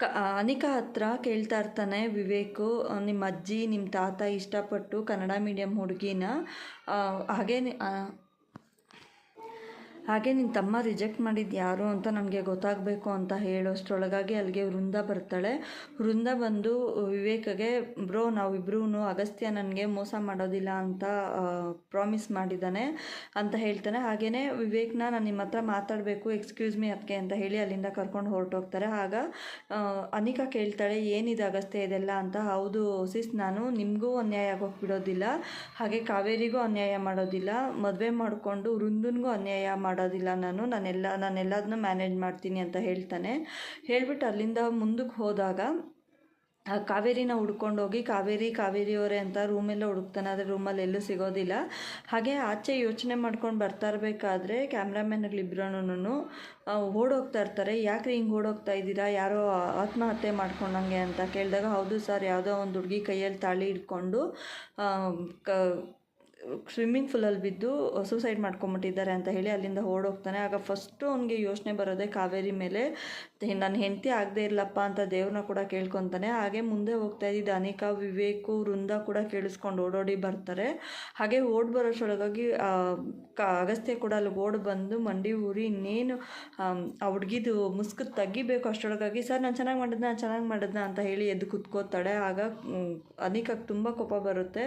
ಕ ಅನಿಕಾ ಹತ್ರ ಕೇಳ್ತಾ ಇರ್ತಾನೆ ವಿವೇಕು ನಿಮ್ಮ ಅಜ್ಜಿ ನಿಮ್ಮ ತಾತ ಇಷ್ಟಪಟ್ಟು ಕನ್ನಡ ಮೀಡಿಯಮ್ ಹುಡುಗಿನ ಹಾಗೇ ಹಾಗೆ ನಿನ್ನ ತಮ್ಮ ರಿಜೆಕ್ಟ್ ಮಾಡಿದ್ದು ಯಾರು ಅಂತ ನನಗೆ ಗೊತ್ತಾಗಬೇಕು ಅಂತ ಹೇಳೋಷ್ಟ್ರೊಳಗಾಗಿ ಅಲ್ಲಿಗೆ ವೃಂದ ಬರ್ತಾಳೆ. ವೃಂದ ಬಂದು ವಿವೇಕಗೆ, ಬ್ರೋ ನಾವಿಬ್ರೂ ಅಗಸ್ತ್ಯ ನನಗೆ ಮೋಸ ಮಾಡೋದಿಲ್ಲ ಅಂತ ಪ್ರಾಮಿಸ್ ಮಾಡಿದ್ದಾನೆ ಅಂತ ಹೇಳ್ತಾನೆ. ಹಾಗೆಯೇ ವಿವೇಕ್ನ ನಾನು ನಿಮ್ಮ ಹತ್ರ ಮಾತಾಡಬೇಕು ಎಕ್ಸ್ಕ್ಯೂಸ್ ಮೀ ಅದಕ್ಕೆ ಅಂತ ಹೇಳಿ ಅಲ್ಲಿಂದ ಕರ್ಕೊಂಡು ಹೊರಟೋಗ್ತಾರೆ. ಆಗ ಅನಿಕಾ ಕೇಳ್ತಾಳೆ, ಏನಿದೆ ಅಗಸ್ತ್ಯ ಇದೆಲ್ಲ ಅಂತ? ಹೌದು ಸಿಸ್ ನಾನು ನಿಮಗೂ ಅನ್ಯಾಯ ಆಗೋಗಿ ಬಿಡೋದಿಲ್ಲ ಹಾಗೆ ಕಾವೇರಿಗೂ ಅನ್ಯಾಯ ಮಾಡೋದಿಲ್ಲ. ಮದುವೆ ಮಾಡಿಕೊಂಡು ವೃಂದನ್ಗೂ ಅನ್ಯಾಯ ಮಾಡೋದಿಲ್ಲ ನಾನು. ನಾನೆಲ್ಲ ನಾನೆಲ್ಲದನ್ನೂ ಮ್ಯಾನೇಜ್ ಮಾಡ್ತೀನಿ ಅಂತ ಹೇಳ್ತಾನೆ. ಹೇಳ್ಬಿಟ್ಟು ಅಲ್ಲಿಂದ ಮುಂದಕ್ಕೆ ಹೋದಾಗ ಕಾವೇರಿನ ಹುಡ್ಕೊಂಡೋಗಿ, ಕಾವೇರಿ, ಕಾವೇರಿಯವರೇ ಅಂತ ರೂಮೆಲ್ಲ ಹುಡುಕ್ತಾನೆ. ಆದರೆ ರೂಮಲ್ಲಿ ಎಲ್ಲೂ ಸಿಗೋದಿಲ್ಲ. ಹಾಗೆ ಆಚೆ ಯೋಚನೆ ಮಾಡ್ಕೊಂಡು ಬರ್ತಾ ಇರಬೇಕಾದ್ರೆ ಕ್ಯಾಮ್ರಾಮ್ಯಾನ್ಗಳಿಬ್ರೂ ಓಡೋಗ್ತಾ ಇರ್ತಾರೆ. ಯಾಕ್ರಿ ಹಿಂಗೆ ಓಡೋಗ್ತಾ ಇದ್ದೀರಾ? ಯಾರೋ ಆತ್ಮಹತ್ಯೆ ಮಾಡ್ಕೊಂಡಂಗೆ ಅಂತ ಕೇಳಿದಾಗ, ಹೌದು ಸರ್, ಯಾವುದೋ ಒಂದು ಹುಡುಗಿ ಕೈಯಲ್ಲಿ ತಾಳಿ ಇಟ್ಕೊಂಡು ಕ ಸ್ವಿಮ್ಮಿಂಗ್ ಫೂಲಲ್ಲಿ ಬಿದ್ದು ಸೂಸೈಡ್ ಮಾಡ್ಕೊಂಬಿಟ್ಟಿದ್ದಾರೆ ಅಂತ ಹೇಳಿ ಅಲ್ಲಿಂದ ಓಡೋಗ್ತಾನೆ. ಆಗ ಫಸ್ಟು ಅವನಿಗೆ ಯೋಚನೆ ಬರೋದೇ ಕಾವೇರಿ ಮೇಲೆ. ನನ್ನ ಹೆಂಡತಿ ಆಗದೆ ಇರಲಪ್ಪ ಅಂತ ದೇವ್ರನ್ನ ಕೂಡ ಕೇಳ್ಕೊತಾನೆ. ಹಾಗೆ ಮುಂದೆ ಹೋಗ್ತಾ ಇದ್ದಿದ್ದ ಅನಿಕಾ, ವಿವೇಕು, ವೃಂದ ಕೂಡ ಕೇಳಿಸ್ಕೊಂಡು ಓಡೋಡಿ ಬರ್ತಾರೆ. ಹಾಗೆ ಓಡ್ ಬರೋಷ್ಟೊಳಗಾಗಿ ಕ, ಅಗಸ್ತ್ಯ ಕೂಡ ಅಲ್ಲಿ ಓಡ್ ಬಂದು ಮಂಡಿ ಊರಿ ಇನ್ನೇನು ಆ ಹುಡ್ಗಿದು ಮುಸ್ಕು ತೆಗಿಬೇಕು ಅಷ್ಟರೊಳಗಾಗಿ ಸರ್, ನಾನು ಚೆನ್ನಾಗಿ ಮಾಡಿದ್ನ ನಾನು ಚೆನ್ನಾಗಿ ಮಾಡಿದ್ನ ಅಂತ ಹೇಳಿ ಎದ್ದು ಕುತ್ಕೋತಾಳೆ. ಆಗ ಅನಿಕಾಗೆ ತುಂಬ ಕೋಪ ಬರುತ್ತೆ.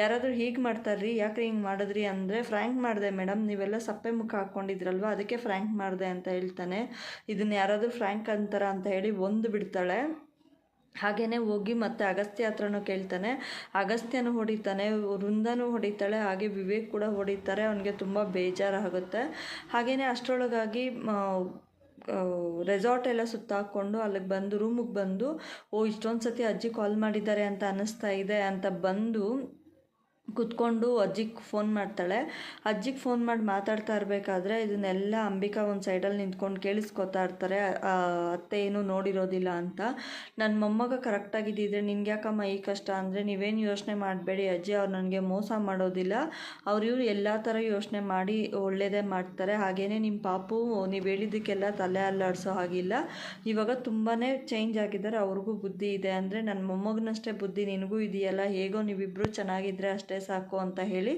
ಯಾರಾದರೂ ಹೀಗೆ ಮಾಡ್ತಾರ್ರಿ, ಯಾಕ್ರಿ ಹಿಂಗೆ ಮಾಡಿದ್ರಿ? ಅಂದರೆ, ಫ್ರ್ಯಾಂಕ್ ಮಾಡಿದೆ ಮೇಡಮ್ ನೀವೆಲ್ಲ ಸಪ್ಪೆ ಮುಖ ಹಾಕ್ಕೊಂಡಿದ್ರಲ್ವ, ಅದಕ್ಕೆ ಫ್ರ್ಯಾಂಕ್ ಮಾಡಿದೆ ಅಂತ ಹೇಳ್ತಾನೆ. ಇದನ್ನ ಯಾರಾದರೂ ಫ್ರ್ಯಾಂಕ್ ಅಂತಾರ ಅಂತ ಹೇಳಿ ಒಂದು ಬಿಡ್ತಾಳೆ ಹಾಗೇನೆ ಹೋಗಿ ಮತ್ತೆ ಅಗಸ್ತ್ಯ ಹತ್ರನೂ ಕೇಳ್ತಾನೆ. ಅಗಸ್ತ್ಯನೂ ಹೊಡಿತಾನೆ, ವೃಂದನು ಹೊಡಿತಾಳೆ, ಹಾಗೆ ವಿವೇಕ್ ಕೂಡ ಹೊಡಿತಾರೆ, ಅವನಿಗೆ ತುಂಬ ಬೇಜಾರಾಗುತ್ತೆ. ಹಾಗೆಯೇ ಅಷ್ಟರೊಳಗಾಗಿ ರೆಸಾರ್ಟ್ ಎಲ್ಲ ಸುತ್ತಾಕೊಂಡು ಅಲ್ಲಿಗೆ ಬಂದು ರೂಮಿಗೆ ಬಂದು, ಓ ಇಷ್ಟೊಂದು ಸತಿ ಅಜ್ಜಿ ಕಾಲ್ ಮಾಡಿದ್ದಾರೆ ಅಂತ ಅನ್ನಿಸ್ತಾ ಇದೆ ಅಂತ ಬಂದು ಕುತ್ಕೊಂಡು ಅಜ್ಜಿಗೆ ಫೋನ್ ಮಾಡ್ತಾಳೆ. ಅಜ್ಜಿಗೆ ಫೋನ್ ಮಾಡಿ ಮಾತಾಡ್ತಾ ಇರಬೇಕಾದ್ರೆ ಇದನ್ನೆಲ್ಲ ಅಂಬಿಕಾ ಒಂದು ಸೈಡಲ್ಲಿ ನಿಂತ್ಕೊಂಡು ಕೇಳಿಸ್ಕೊತಾ ಇರ್ತಾರೆ. ಅತ್ತೆ ಏನೂ ನೋಡಿರೋದಿಲ್ಲ ಅಂತ. ನನ್ನ ಮೊಮ್ಮಗ ಕರೆಕ್ಟಾಗಿದ್ದಿದ್ರೆ ನಿನ್ಗೆ ಯಾಕಮ್ಮ ಈ ಕಷ್ಟ? ಅಂದರೆ ನೀವೇನು ಯೋಚನೆ ಮಾಡಬೇಡಿ ಅಜ್ಜಿ, ಅವ್ರು ನನಗೆ ಮೋಸ ಮಾಡೋದಿಲ್ಲ. ಅವ್ರು ಇವ್ರು ಎಲ್ಲ ಥರ ಯೋಚನೆ ಮಾಡಿ ಒಳ್ಳೆಯದೇ ಮಾಡ್ತಾರೆ. ಹಾಗೇ ನಿಮ್ಮ ಪಾಪು, ನೀವು ಹೇಳಿದ್ದಕ್ಕೆಲ್ಲ ತಲೆ ಅಲ್ಲಾಡಿಸೋ ಹಾಗಿಲ್ಲ. ಇವಾಗ ತುಂಬಾ ಚೇಂಜ್ ಆಗಿದ್ದಾರೆ. ಅವ್ರಿಗೂ ಬುದ್ಧಿ ಇದೆ. ಅಂದರೆ ನನ್ನ ಮೊಮ್ಮಗನಷ್ಟೇ ಬುದ್ಧಿ, ನಿನಗೂ ಇದೆಯಲ್ಲ? ಹೇಗೋ ನೀವಿಬ್ಬರು ಚೆನ್ನಾಗಿದ್ದರೆ ಅಷ್ಟೇ. ಸಾಕು ಅಂತ ಹೇಳಿ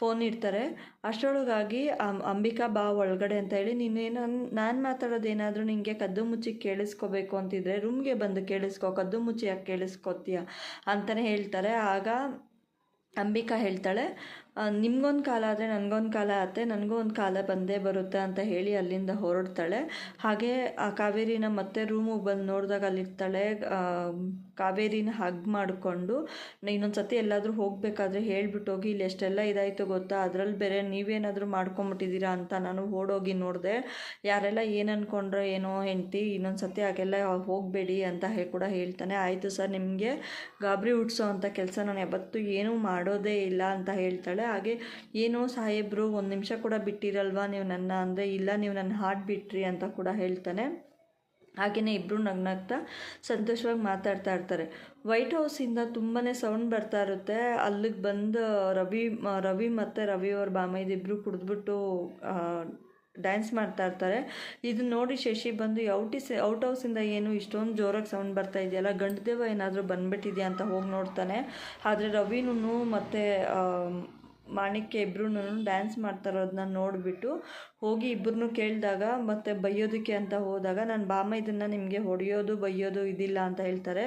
ಫೋನ್ ಇಡ್ತಾರೆ. ಅಷ್ಟರೊಳಗಾಗಿ ಅಂಬಿಕಾ ಬಾ ಒಳಗಡೆ ಅಂತ ಹೇಳಿ ನೀನೇನು, ನಾನು ಮಾತಾಡೋದೇನಾದರೂ ನಿನಗೆ ಕದ್ದು ಮುಚ್ಚಿ ಕೇಳಿಸ್ಕೋಬೇಕು ಅಂತಿದ್ರೆ ರೂಮ್ಗೆ ಬಂದು ಕೇಳಿಸ್ಕೊ, ಕದ್ದು ಮುಚ್ಚಿ ಯಾಕೆ ಕೇಳಿಸ್ಕೊತೀಯ ಅಂತಲೇ ಹೇಳ್ತಾರೆ. ಆಗ ಅಂಬಿಕಾ ಹೇಳ್ತಾಳೆ ನಿಮ್ಗೊಂದು ಕಾಲ ಆದರೆ ನನಗೊಂದು ಕಾಲ ಆತೆ ನನಗೂ ಒಂದು ಕಾಲ ಬಂದೇ ಬರುತ್ತೆ ಅಂತ ಹೇಳಿ ಅಲ್ಲಿಂದ ಹೊರಡ್ತಾಳೆ. ಹಾಗೆ ಆ ಕಾವೇರಿನ ಮತ್ತೆ ರೂಮಿಗೆ ಬಂದು ನೋಡಿದಾಗ ಅಲ್ಲಿರ್ತಾಳೆ. ಕಾವೇರಿನ ಹಗ್ ಮಾಡಿಕೊಂಡು ಇನ್ನೊಂದು ಸತಿ ಎಲ್ಲಾದರೂ ಹೋಗಬೇಕಾದ್ರೆ ಹೇಳ್ಬಿಟ್ಟು ಹೋಗಿ, ಇಲ್ಲಿ ಎಷ್ಟೆಲ್ಲ ಇದಾಯಿತು ಗೊತ್ತಾ? ಅದರಲ್ಲಿ ಬೇರೆ ನೀವೇನಾದರೂ ಮಾಡ್ಕೊಂಬಿಟ್ಟಿದ್ದೀರಾ ಅಂತ ನಾನು ಓಡೋಗಿ ನೋಡಿದೆ. ಯಾರೆಲ್ಲ ಏನು ಅಂದ್ಕೊಂಡ್ರೆ ಏನೋ ಹೆಂಡ್ತಿ, ಇನ್ನೊಂದು ಸತಿ ಹಾಗೆಲ್ಲ ಹೋಗಬೇಡಿ ಅಂತ ಹೇಳಿ ಕೂಡ ಹೇಳ್ತಾನೆ. ಆಯಿತು ಸರ್, ನಿಮಗೆ ಗಾಬರಿ ಹುಟ್ಸೋ ಅಂಥ ಕೆಲಸ ನಾನು ಯಾವತ್ತೂ ಏನೂ ಮಾಡೋದೇ ಇಲ್ಲ ಅಂತ ಹೇಳ್ತಾಳೆ. ಹಾಗೆ ಏನೋ ಸಾಹೇಬ್ರು ಒಂದು ನಿಮಿಷ ಕೂಡ ಬಿಟ್ಟಿರಲ್ವಾ? ನೀವು ನನ್ನ ಅಂದರೆ ಇಲ್ಲ, ನೀವು ನನ್ನ ಹಾರ್ಟ್ ಬಿಟ್ರಿ ಅಂತ ಕೂಡ ಹೇಳ್ತಾನೆ. ಹಾಗೆಯೇ ಇಬ್ಬರು ನಗ್ನಗ್ತಾ ಸಂತೋಷವಾಗಿ ಮಾತಾಡ್ತಾ ಇರ್ತಾರೆ. ವೈಟ್ ಹೌಸಿಂದ ತುಂಬಾ ಸೌಂಡ್ ಬರ್ತಾ ಇರುತ್ತೆ. ಅಲ್ಲಿಗೆ ಬಂದು ರವಿ ರವಿ ಮತ್ತು ರವಿ ಅವ್ರ ಬಾಮೈದಿಬ್ಬರು ಕುಡಿದ್ಬಿಟ್ಟು ಡ್ಯಾನ್ಸ್ ಮಾಡ್ತಾ ಇರ್ತಾರೆ. ಇದು ನೋಡಿ ಶಶಿ ಬಂದು, ಔಟಿ ಔಟ್ ಹೌಸಿಂದ ಏನು ಇಷ್ಟೊಂದು ಜೋರಾಗಿ ಸೌಂಡ್ ಬರ್ತಾ ಇದೆಯಲ್ಲ? ಗಂಡದೇವ ಏನಾದರೂ ಬಂದ್ಬಿಟ್ಟಿದೆಯಾ? ಅಂತ ಹೋಗಿ ನೋಡ್ತಾನೆ. ಆದರೆ ರವಿನೂ ಮತ್ತು ಮಾಣಿಕ್ಯ ಇಬ್ರೂನು ಡ್ಯಾನ್ಸ್ ಮಾಡ್ತಾ ಇರೋದನ್ನ ನೋಡಿಬಿಟ್ಟು ಹೋಗಿ ಇಬ್ಬರನ್ನೂ ಕೇಳಿದಾಗ, ಮತ್ತು ಬೈಯೋದಕ್ಕೆ ಅಂತ ಹೋದಾಗ, ನಾನು ಬಾಮ ಇದನ್ನು ನಿಮಗೆ ಹೊಡೆಯೋದು, ಬೈಯೋದು ಇದಿಲ್ಲ ಅಂತ ಹೇಳ್ತಾರೆ.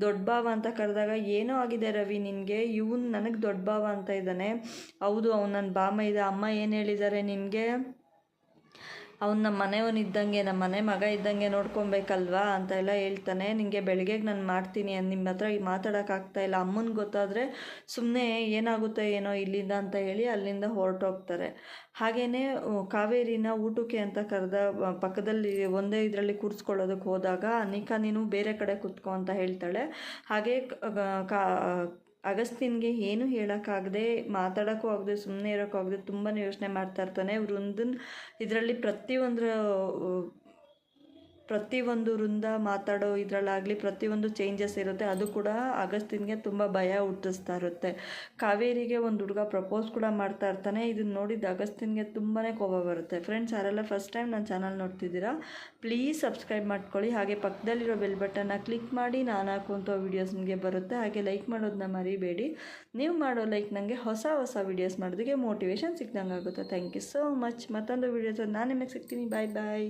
ದೊಡ್ಡ ಬಾವ ಅಂತ ಕರೆದಾಗ, ಏನೋ ಆಗಿದೆ ರವಿ, ನಿನಗೆ? ಇವನು ನನಗೆ ದೊಡ್ಡ ಬಾವ ಅಂತ ಇದ್ದಾನೆ ಹೌದು, ಅವ್ನು ನನ್ನ ಬಾಮ ಇದೆ. ಅಮ್ಮ ಏನು ಹೇಳಿದ್ದಾರೆ ನಿನಗೆ? ಅವ್ನು ನಮ್ಮ ಮನೆಯವನು ಇದ್ದಂಗೆ ನಮ್ಮ ಮನೆ ಮಗ ಇದ್ದಂಗೆ ನೋಡ್ಕೊಬೇಕಲ್ವಾ ಅಂತ ಎಲ್ಲ ಹೇಳ್ತಾನೆ. ನಿಮಗೆ ಬೆಳಗ್ಗೆಗೆ ನಾನು ಮಾಡ್ತೀನಿ ನಿಮ್ಮ ಹತ್ರ ಮಾತಾಡೋಕ್ಕಾಗ್ತಾ ಇಲ್ಲ. ಅಮ್ಮನಿಗೆ ಗೊತ್ತಾದರೆ ಸುಮ್ಮನೆ ಏನಾಗುತ್ತೆ ಏನೋ ಇಲ್ಲಿಂದ ಅಂತ ಹೇಳಿ ಅಲ್ಲಿಂದ ಹೊರಟೋಗ್ತಾರೆ. ಹಾಗೆಯೇ ಕಾವೇರಿನ ಊಟಕ್ಕೆ ಅಂತ ಕರೆದ ಪಕ್ಕದಲ್ಲಿ ಒಂದೇ ಇದರಲ್ಲಿ ಕೂರಿಸ್ಕೊಳ್ಳೋದಕ್ಕೆ ಹೋದಾಗ, ಅನಿಕಾ ನೀನು ಬೇರೆ ಕಡೆ ಕೂತ್ಕೋ ಅಂತ ಹೇಳ್ತಾಳೆ. ಹಾಗೆ ಕಾ ಅಗಸ್ತಿನ್ಗೆ ಏನು ಹೇಳೋಕ್ಕಾಗದೆ ಮಾತಾಡೋಕ್ಕೂ ಆಗದೆ ಸುಮ್ಮನೆ ಇರೋಕ್ಕಾಗದೆ ತುಂಬಾ ಯೋಚನೆ ಮಾಡ್ತಾ ಇರ್ತಾನೆ. ವೃಂದನ್ ಇದರಲ್ಲಿ ಪ್ರತಿಯೊಂದರ ಪ್ರತಿಯೊಂದು ವೃಂದ ಮಾತಾಡೋ ಇದರಲ್ಲಾಗಲಿ ಪ್ರತಿಯೊಂದು ಚೇಂಜಸ್ ಇರುತ್ತೆ. ಅದು ಕೂಡ ಅಗಸ್ತಿನ್ಗೆ ತುಂಬ ಭಯ ಹುಟ್ಟಿಸ್ತಾ ಇರುತ್ತೆ. ಕಾವೇರಿಗೆ ಒಂದು ಹುಡುಗ ಪ್ರಪೋಸ್ ಕೂಡ ಮಾಡ್ತಾ ಇರ್ತಾನೆ. ಇದನ್ನು ನೋಡಿದ ಅಗಸ್ತಿನ್ಗೆ ತುಂಬಾ ಕೋಪ ಬರುತ್ತೆ. ಫ್ರೆಂಡ್ಸ್ ಯಾರೆಲ್ಲ ಫಸ್ಟ್ ಟೈಮ್ ನನ್ನ ಚಾನಲ್ ನೋಡ್ತಿದ್ದೀರಾ ಪ್ಲೀಸ್ ಸಬ್ಸ್ಕ್ರೈಬ್ ಮಾಡ್ಕೊಳ್ಳಿ. ಹಾಗೆ ಪಕ್ಕದಲ್ಲಿರೋ ಬೆಲ್ ಬಟನ್ನ ಕ್ಲಿಕ್ ಮಾಡಿ ನಾನು ಹಾಕುವಂಥ ವೀಡಿಯೋಸ್ ನಿಮಗೆ ಬರುತ್ತೆ. ಹಾಗೆ ಲೈಕ್ ಮಾಡೋದನ್ನ ಮರಿಬೇಡಿ. ನೀವು ಮಾಡೋ ಲೈಕ್ ನನಗೆ ಹೊಸ ಹೊಸ ವೀಡಿಯೋಸ್ ಮಾಡೋದಕ್ಕೆ ಮೋಟಿವೇಶನ್ ಸಿಕ್ದಂಗೆ ಆಗುತ್ತೆ ಥ್ಯಾಂಕ್ ಯು ಸೋ ಮಚ್ ಮತ್ತೊಂದು ವೀಡಿಯೋಸ್ ನಾನು ನಿಮಗೆ ಸಿಗ್ತೀನಿ. ಬಾಯ್ ಬಾಯ್